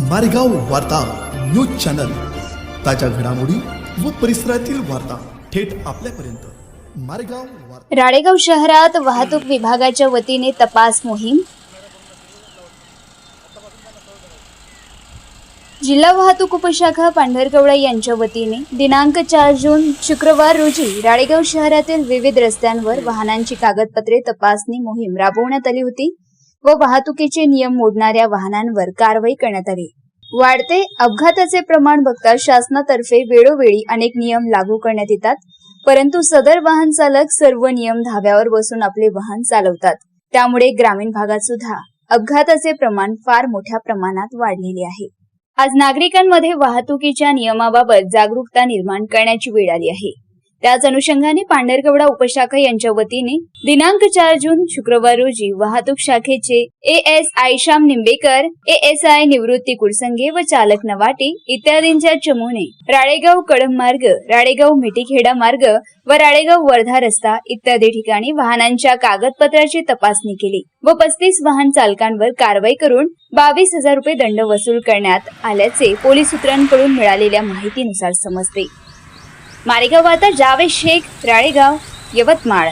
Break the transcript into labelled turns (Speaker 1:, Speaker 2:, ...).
Speaker 1: मारेगाव वार्ता news channel. ताज्या घडामोडी व परिसरातील वार्ता थेट आपल्यापर्यंत. मारेगाव
Speaker 2: राळेगाव शहरात वाहतूक विभागाच्या वतीने तपास मोहीम. जिल्हा वाहतूक उपशाखा पांढरकवडा यांच्या वतीने दिनांक चार जून शुक्रवार रोजी राळेगाव शहरातील विविध रस्त्यांवर वाहनांची कागदपत्रे तपासणी मोहीम राबवण्यात आली होती. व वाहतुकीचे नियम मोडणाऱ्या वाहनांवर कारवाई करण्यात आली. वाढते अपघाताचे प्रमाण बघता शासनातर्फे वेळोवेळी अनेक नियम लागू करण्यात येतात परंतु सदर वाहन चालक सर्व नियम धाब्यावर बसून आपले वाहन चालवतात. त्यामुळे ग्रामीण भागात सुद्धा अपघाताचे प्रमाण फार मोठ्या प्रमाणात वाढलेले आहे. आज नागरिकांमध्ये वाहतुकीच्या नियमाबाबत जागरूकता निर्माण करण्याची वेळ आली आहे. त्याच अनुषंगाने पांढरकवडा उपशाखा यांच्या वतीने दिनांक चार जून शुक्रवार रोजी वाहतूक शाखेचे A S आयशाम Nimbekar A S I Nivrutti Kudsange व चालक नवाटे इत्यादींच्या चमूने राळेगाव कळम मार्ग राळेगाव मिठीखेडा मार्ग व राळेगाव वर्धा रस्ता इत्यादी ठिकाणी वाहनांच्या कागदपत्राची तपासणी केली व पस्तीस वाहन चालकांवर कारवाई करून बावीस हजार रुपये दंड वसूल करण्यात आल्याचे पोलीस सूत्रांकडून मिळालेल्या माहितीनुसार समजते. मारेगाव आता जावे शेख राळेगाव यवतमाळ.